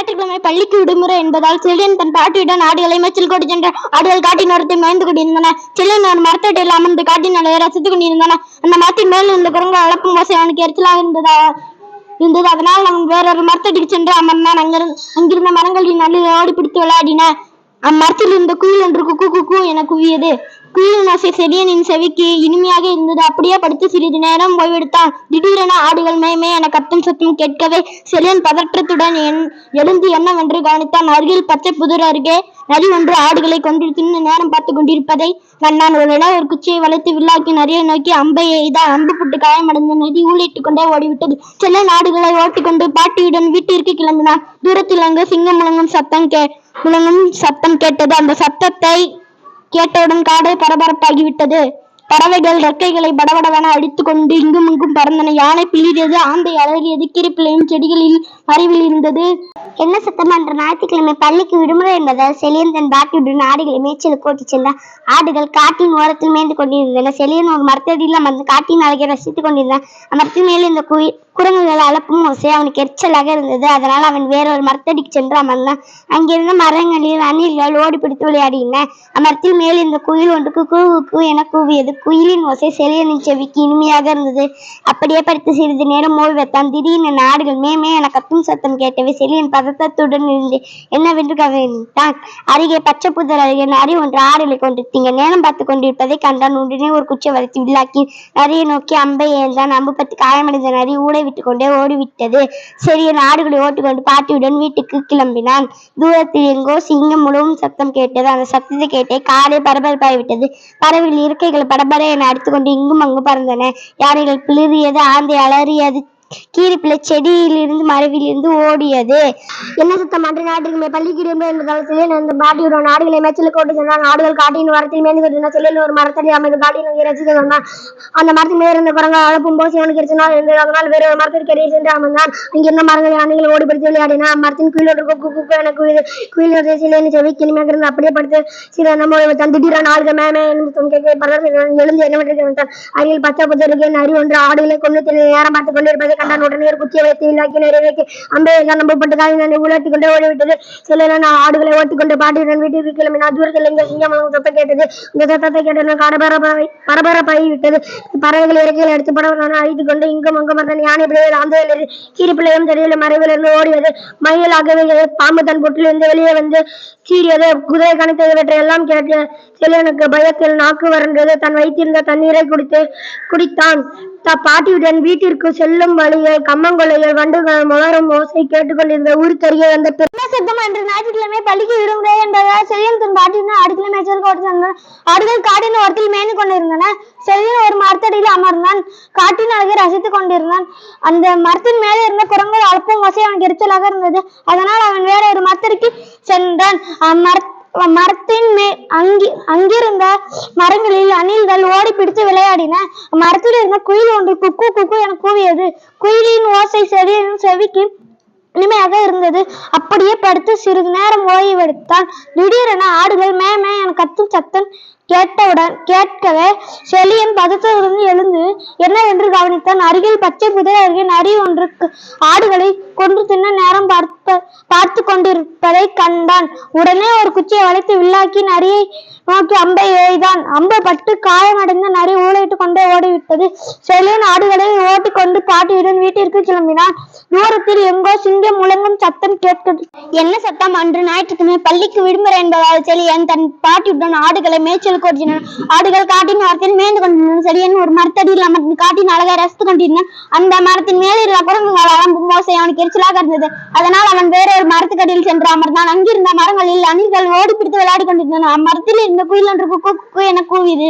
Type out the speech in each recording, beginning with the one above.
ஞாயிற்றுக்கிழமை பள்ளிக்கு விடுமுறை என்பதால் செல்லியன் தன் பாட்டியுடன் ஆடுகளை மேய்ச்சல் கொண்டு சென்ற ஆடுகள் காட்டின் ஓரத்தை மேய்ந்து கொண்டிருந்தன. செல்லியன் ஒரு மரத்தட்டையில் அமர்ந்து காட்டின் அலையை ரசித்துக் கொண்டிருந்தன. அந்த மரத்தின் மேல் இருந்த குரங்கு அளப்பும் ஓசை அவனுக்கு எரிச்சலாக இருந்ததா இருந்தது. அதனால் அவன் வேறொரு மரத்தடிக்கு சென்று அமர்ந்தான். அங்கிருந்து அங்கிருந்த மரங்களின் நடுவில் ஓடி பிடித்து விளையாடின. அம்மரத்தில் இருந்த குயில் ஒன்று குக்கு குக்கு என குவியது. குயிலின் ஓசை செடியனின் செவிக்கு இனிமையாக இருந்தது. அப்படியே படுத்து சிறிது நேரம் ஓய்வெடுத்தான். திடீரென ஆடுகள் மேமே என கத்தும் சத்தம் கேட்கவே செலியன் பதற்றத்துடன் என்- எழுந்து என்னவென்று கவனித்தான். அருகில் பச்சை புதர் அருகே நரி ஒன்று ஆடுகளை கொண்டு தின்னு நேரம் பார்த்து கொண்டிருப்பதை கண்டான். உடனே ஒரு குச்சியை வளைத்து வில்லாக்கி நரியை நோக்கி அம்பை எய்தான் அம்பு புட்டு காயமடைந்த நதி ஊழிட்டுக் கொண்டே ஓடிவிட்டது. செல்லன் நாடுகளை ஓட்டிக்கொண்டு பாட்டியுடன் வீட்டிற்கு கிளம்பினான். தூரத்தில் அங்கு சிங்கம் முழங்கும் சத்தம் கே முழங்கும் சத்தம் கேட்டது. அந்த சத்தத்தை கேட்டவுடன் காடே பரபரப்பாகிவிட்டது. பறவைகள் ரெக்கைகளை படபடவென அடித்து கொண்டு இங்கும் இங்கும் பறந்தன. யானை பிளிரியது ஆந்தை அலறியது கீரிப்பிள்ளையும் செடிகளில் மறைவில் இருந்தது. என்ன சத்தம் என்ற ஞாயிற்றுக்கிழமை பள்ளிக்கு விடுமுறை என்பதால் செலியன் தன் பாட்டியுடன் ஆடுகளை மேய்ச்சலுக்கு ஓட்டிச் சென்றான். ஆடுகள் காட்டின் ஓரத்தில் மேய்ந்து கொண்டிருந்தன. செலியன் ஒரு மரத்தடியில் அமர்ந்து காட்டின் அழகை ரசித்துக் கொண்டிருந்தான். அமர்த்தின் மேல் இந்த குயில் குரங்குகள் அலப்பும் ஓசை அவனுக்கு எரிச்சலாக இருந்தது. அதனால் அவன் வேறொரு மரத்தடிக்கு சென்று அமர்ந்தான். அங்கிருந்த மரங்களில் அணில்கள் ஓடி பிடித்து விளையாடின. அம்மரத்தில் மேல் இந்த குயில் ஒன்றுக்கு குக்கு குக்கு என கூவியது. குயிலின் ஓசை செலியனின் செவிக்கு இனிமையாக இருந்தது. அப்படியே படித்து சிறிது நேரம் ஓய்வு ஓய்வெத்தான் திடீரென ஆடுகள் மேமே என கத்தும் சத்தம் கேட்டவை. செலியன் பதத்தத்துடன் இருந்து என்னவென்று கவனித்தான். அருகே பச்சை புதர் அருகே நரி ஒன்று ஆடுகளை கொண்டு நேரம் பார்த்து கொண்டிருப்பதை கண்டான். உடனே ஒரு குச்சை வளைத்து வில்லாக்கி நரியை நோக்கி அம்பை ஏந்தான். அம்பு பத்து காயமடைந்த நரி ஊடை விட்டு கொண்டே ஓடிவிட்டது சிறிய ஆடுகளை ஓட்டிக்கொண்டு பாட்டியுடன் வீட்டுக்கு கிளம்பினான். தூரத்தில் எங்கோ சிங்கம் முழுவதும் சத்தம் கேட்டது. அந்த சத்தத்தை கேட்டே காடே பரபரப்பாகிவிட்டது பறவைகள் இருக்கைகள் படபட என அடித்துக்கொண்டு இங்கும் அங்கும் பறந்தன. யானைகள் பிளிறியது ஆந்தை அலறியது கீரிப்பிள்ளை செடியிலிருந்து மறைவிலிருந்து ஓடியது. என்ன சுத்தம்? அன்று ஞாயிற்றுக்கிழமை பள்ளிக்கு விடுமுறை என்பதால் செல்லியன் அந்த பாட்டியுடன் ஆடுகளை மேய்ச்சலுக்கு கொண்டு சென்றான். நாடுகள் காட்டின் வரத்தில் மேய்ந்து கொண்டிருந்த செல்லியன் ஒரு மரத்தடி அமைந்து காட்டின் அங்கே ரசித்து கொண்டான் அந்த மரத்தில் மேல் இருந்த குரங்கு அழப்பும் போது அவனுக்கு எரிச்சலாக இருந்தது அதனால் வேறு ஒரு மரத்திற்கு இடையே சென்று அமர்ந்தான். அங்கிருந்த மரங்களை அணிகள் ஓடி பிடித்து விளையாடினா மரத்தின் குயிலோடு குக்கு குக்கு என குயில் குயிலோட சிலையின் செவி கிளிமையாக இருந்து அப்படியே படுத்து சில நம்ம தன் திடீரென ஆடுகள் மேமே என்று கேட்க பலர் எழுந்து என்னவென்று கவனித்தான் அருகில் பச்சை புத்தருக்கு அறிவு ஒன்று ஆடுகளை கொண்டு நேரம் பார்த்து கொண்டிருப்பதை கண்டான் உடனே ஒரு குச்சியை வைத்து இல்லாக்கி நிறைவேற்றி அம்பை நம்பப்பட்டு காய் உலர்த்தி கொண்டே ஓடிவிட்டது சில நான் ஆடுகளை ஓட்டிக்கொண்டு பாட்டி பாட்டியுடன் வீட்டிற்கு கிளம்பினார் தூரத்தில் எங்கள் சிங்கம் சத்தம் கேட்டது. இந்த சத்தத்தை கேட்டதும் பரபரப்பாய் பரபரப்பாகி விட்டது. பறவைகள் இறக்கையில் எடுத்து படம் நான் அழித்து கொண்டு இங்கும் அங்கும் வந்த யானை பிள்ளைகள் அந்த கீரிப்பிள்ளையும் தெரியல மறைவிலிருந்து ஓடியது. மயில் மயிலாகவே பாம்பு தன் பொட்டிலிருந்து வெளியே வந்து சீரியது குதிரை கணித்தது இவற்றையெல்லாம் கேட்டு சிலனுக்கு பயத்தில் நாக்கு வறண்டது தன் வைத்திருந்த தண்ணீரை குடித்து குடித்தான். த பாட்டியுடன் வீட்டிற்கு செல்லும் வழியில் கம்மங்கொலைகள் வண்டுகள் மலரும் ஓசை கேட்டுக்கொண்டிருந்த ஊர் தெரிய வந்த பெருமை சத்தம் அன்று ஞாயிற்றுக்கிழமை பள்ளிக்கு விடுமுறை என்பதால் செல்லியன் தன் பாட்டியுடன் ஆடுகளை மேய்ச்சலுக்கு ஓட்டு ஆடுகள் காட்டின் ஓரத்தில் மேய்ந்து கொண்டிருந்தன. செல்லியன் ஒரு மரத்தடியில் அமர்ந்தான். காட்டின் அழகை ரசித்துக் கொண்டிருந்தான். அந்த மரத்தின் மேலே இருந்த குரங்கள் அழப்பும் ஓசை அவனுக்கு எரிச்சலாக இருந்தது. அதனால் அவன் வேற ஒரு மரத்திற்கு சென்றான். அம்மரத் மரத்தின் மே அங்கி அங்கிருந்த மரங்களில் அணில்கள் ஓடி பிடித்து விளையாடின. மரத்தில் இருந்த குயில் ஒன்று குக்கு குக்கு என கூவியது. குயிலின் ஓசை செவியின் செவிக்கு இனிமையாக இருந்தது. அப்படியே படுத்து சிறிது நேரம் ஓய்வெடுத்தான் திடீரென ஆடுகள் மே மே என கத்தும் சத்தம் கேட்டவுடன் கேட்கவே செலியன் பதத்திலிருந்து எழுந்து என்னவென்று கவனித்தான்? அருகில் பச்சை புதை அருகே நரி ஒன்று ஆடுகளை கொன்று தின்ன நேரம் பார்த்து பார்த்து கொண்டிருப்பதை கண்டான். உடனே ஒரு குச்சியை வளைத்து வில்லாக்கி நரியை நோக்கி அம்பை எய்தான் அம்பு பட்டு காயமடைந்த நரி ஊழையிட்டு கொண்டே ஓடிவிட்டது. செலியன் ஆடுகளை ஓட்டிக்கொண்டு பாட்டியுடன் வீட்டிற்கு கிளம்பினான் தூரத்தில் எங்கோ சிங்கம் முழங்கும் சத்தம் கேட்கிறது என்ன சத்தம்? அன்று ஞாயிற்றுக்கிழமை பள்ளிக்கு விடுமுறை என்பதால் செலியன் தன் பாட்டியுடன் ஆடுகளை மேய்ச்சல் ஓட்டினான் ஆடுகள் காட்டின் மரத்தில் மேய்ந்து கொண்டிருந்தன. செலியன் ஒரு மரத்தடியில் அமர்ந்து காட்டின் அழகை ரசித்துக் கொண்டிருந்தான். அந்த மரத்தின் மேல் இருந்த குரங்குகள் அலம்பும் மோசை அவனுக்கு எரிச்சலாக இருந்தது. அதனால் அவன் வேற ஒரு மரத்துக்கடியில் சென்று அமர்ந்தான். அங்கிருந்த மரங்களில் அணில்கள் ஓடி பிடித்து விளையாடி கொண்டிருந்தன அம்மரத்தில் இருந்த குயில் ஒன்று குக்கு குக்கு என கூவியது.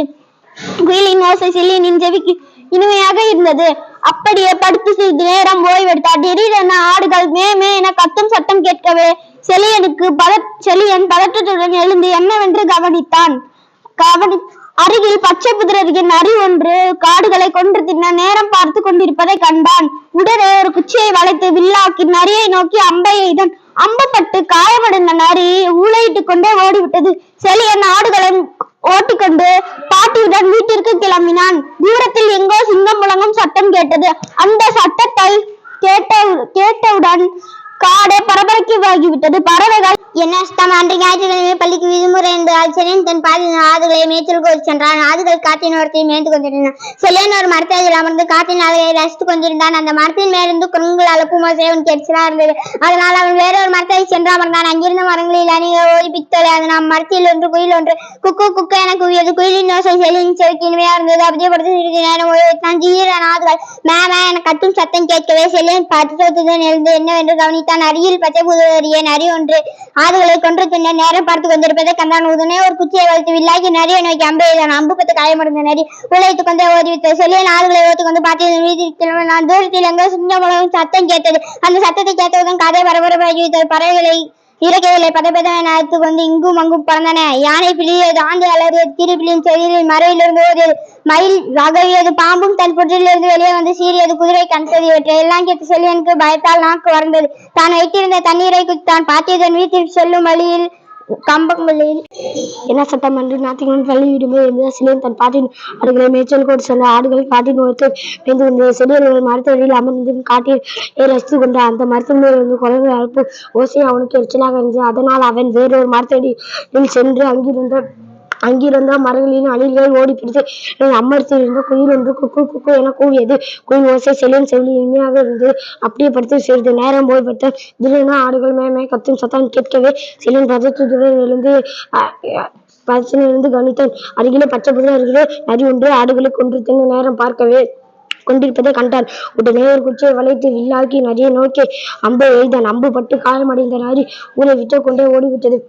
குயிலின் ஓசை செல்லியனின் செவிக்கு இனிமையாக இருந்தது. அப்படியே படுத்து சிறிது நேரம் ஓய்வெடுத்தார். திடீரென ஆடுகள் மே மே என கத்தும் சத்தம் கேட்கவே செலியனுக்கு பத செலியன் பதற்றத்துடன் எழுந்து என்னவென்று கவனித்தான். கவனி அருகில் பச்சை புதிரருகே நரி ஒன்று காடுகளை கொன்று தின்ன நேரம் பார்த்து கொண்டிருப்பதை கண்டான். உடனே ஒரு குச்சியை வளைத்து வில்லாக்கி நரியை நோக்கி அம்பை எய்தான் அம்பப்பட்டு காயமடைந்த நரி ஊளையிட்டுக் கொண்டே ஓடிவிட்டது. செலியன் ஆடுகளை ஓட்டிக்கொண்டு பாட்டியுடன் வீட்டிற்கு கிளம்பினான். தூரத்தில் எங்கோ சிங்கம் முழங்கும் சத்தம் கேட்டது. அந்த சத்தத்தை கேட்ட கேட்டவுடன் காடே பரபரப்பாகிவிட்டது பறவைகள் என்ன அஷ்டம் அன்று ஞாயிற்றுக்கிழமை பள்ளிக்கு விடுமுறை என்பதால் செல்லியன் தன் பாதி ஆடுகளை மேய்ச்சல் கோரி சென்றான். ஆடுகள் காற்றின் ஓரத்தை மேய்ந்து கொண்டிருந்தான். செல்லியன் ஒரு மரத்தில் அமர்ந்து காற்றின் ஆடுகளை ரசித்துக் கொண்டிருந்தான். அந்த மரத்தின் மேலிருந்து குரங்குகள் அழுப்பும் ஓசை அவன் கேட்கிறா இருந்தது. அதனால் அவன் வேறொரு மரத்தை சென்று அமர்ந்தான். அங்கிருந்த மரங்களில் அணிக ஓடிப்பித்தது அது நாம் மரத்தில் ஒன்று குயில் ஒன்று. குக்கு குக்கு என கூவியது. குயிலின் ஓசை செல்லின் செவிக்கு இனிமையா இருந்தது. அப்படியே படுத்து சிறிது நேரம் ஓய்வெடுத்தான் ஜீரன் ஆடுகள் மேம என கத்தும் சத்தம் கேட்கவே செல்லியன் பதற்றத்துடன் எழுந்து என்னவென்று கவனித்தான். அருகில் பச்சை புதுவரிய நரி ஒன்று ஆடுகளை கொன்று தின்ன நேரம் பார்த்து கொண்டிருப்பதை கண்டான். உடனே ஒரு குச்சியை வைத்து வில்லாகி நரியை நோக்கி அம்பு எய்தான் அம்பு பத்து காயமடைந்த நரி உழைத்துக் கொண்டு ஓடிவிட்டது செல்லியன் ஆடுகளை ஓத்து கொண்டு பார்த்து நான். தூரத்தில் எங்கோ சிங்கமுழவும் சத்தம் கேட்டது. அந்த சத்தத்தை கேட்டவுடன் கதை பரபரப்பாகி பறவைகளை இறக்கைகளை பதப்பதன அழைத்து கொண்டு இங்கும் அங்கும் பறந்தன. யானை பிழியது ஆண்டு அலறியது திருப்பிலின் செடியில் மறையிலிருந்து ஒரு மயில் வகையது பாம்பும் தன் புற்றிலிருந்து வெளியே வந்து சீரியது குதிரை கண்டது இவற்றை எல்லாம் கேட்டு செல்வனுக்கு பயத்தால் நாக்கு வறந்தது. தான் வைத்திருந்த தண்ணீரை தான் பார்த்தியதன் வீட்டில் செல்லும் வழியில் கம்பங்களில் என்ன சட்டம் என்று ஞாயிற்றுக்கிழமை பள்ளி விடுமே என்று சிலையன் தன் பாட்டின் ஆடுகளை மேய்ச்சல் கொண்டு சென்ற ஆடுகள் காட்டின் ஓரத்தை மேய்ந்து கொண்டது செடியர்கள் மரத்தடியில் அமர்ந்து காட்டில் ரசித்து கொண்ட அந்த மரத்தின் மேல் இருந்து குரங்கு அழைப்பு ஓசை அவனுக்கு எரிச்சலாக இருந்தது. அதனால் அவன் வேறொரு மரத்தடியில் சென்று அங்கிருந்த அங்கிருந்த மரங்களின் அணில்கள் ஓடி பிடித்து அம்மரத்தில் குயில் ஒன்று குக்கு குக்கு என கூவியது. குயில் ஓசை செல்லின் செவிலி இனிமையாக இருந்தது. அப்படியே படுத்து சிறிது நேரம் போய் படுத்த திடீரென ஆடுகள் மேமே கத்தும் சத்தம் கேட்கவே செல்லின் பதத்துடன் எழுந்து பச்சனிலிருந்து கவனித்தான். அருகிலே பச்சை புதிர அருகிலே நரி ஒன்று ஆடுகளை கொன்று தின்ன நேரம் பார்க்கவே கொண்டிருப்பதை கண்டான். உடனே ஒரு குச்சியை வளைத்து வில்லாக்கி நரியை நோக்கி அம்பை எய்தான். அம்பு பட்டு காயமடைந்த நரி ஊரை விட்டு கொண்டே ஓடிவிட்டது.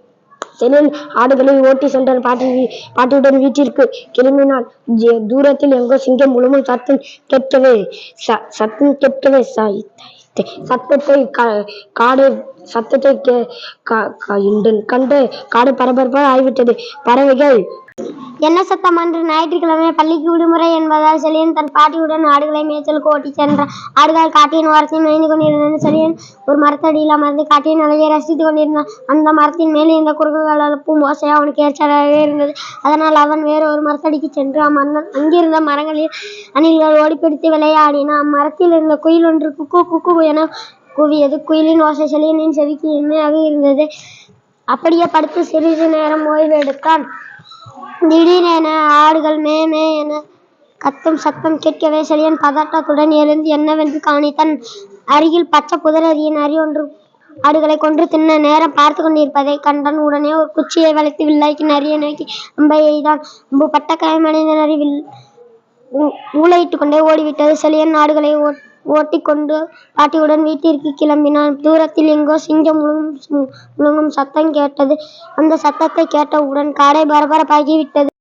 செனில் ஆடுகளை ஓட்டி சென்றான் பாட்டி பாட்டியுடன் வீட்டிற்கு கிளம்பினான் தூரத்தில் எங்கோ சிங்கம் முழுமும் சத்தம் கேட்கவே ச- சத்தம் கேட்கவே சத்தத்தை கா- சத்தத்தை கே- கண்டு காடு பரபரப்பாக ஆகிவிட்டது பறவைகள் என்ன சத்தம் அன்று ஞாயிற்றுக்கிழமை பள்ளிக்கு விடுமுறை என்பதால் செலியன் தன் பாட்டியுடன் ஆடுகளை மேய்ச்சலுக்கு ஓட்டிச் சென்றான் ஆடுகள் காட்டின் ஓரத்தில் மேய்ந்து கொண்டிருந்தது செலியன் ஒரு மரத்தடியில் அமர்ந்து காட்டின் அழகை ரசித்துக் கொண்டிருந்தான். அந்த மரத்தின் மேல் இந்த குறுகுகள் எழுப்பும் ஓசை அவனுக்கு ஏற்றாக இருந்தது. அதனால் அவன் வேறு ஒரு மரத்தடிக்கு சென்று அமர்ந்தான். அங்கிருந்த மரங்களில் அணில்கள் ஓடிப்பிடித்து விளையாடின. அம்மரத்தில் இருந்த குயில் ஒன்று குக்கு குக்கு என கூவியது. குயிலின் ஓசை செலியனின் செவிக்கு இனிமையாக இருந்தது. அப்படியே படுத்து சிறிது நேரம் ஓய்வு எடுத்தான் திடீரென ஆடுகள் மே மே என கத்தும் சத்தம் கேட்கவே செழியன் பதட்டத்துடன் எழுந்து என்னவென்று கவனித்தான் அருகில் பச்சை புதரறிய அறி ஒன்று ஆடுகளை கொன்று தின்ன நேரம் பார்த்து கொண்டிருப்பதை கண்டான் உடனே ஒரு குச்சியை வளைத்து வில்லாக்கி நரியை நோக்கி அம்பை எய்தான் அம்பு பட்ட காயமடைந்த நரி வில் ஊ- ஊளையிட்டுக் கொண்டே ஓடிவிட்டது. செழியன் ஆடுகளை ஓட்டி ஓட்டிக்கொண்டு பாட்டியுடன் வீட்டிற்கு கிளம்பினான். தூரத்தில் எங்கோ சிங்கம் முழுங்கும் முழுங்கும் சத்தம் கேட்டது. அந்த சத்தத்தை கேட்டவுடன் காடை பரபரப்பாகிவிட்டது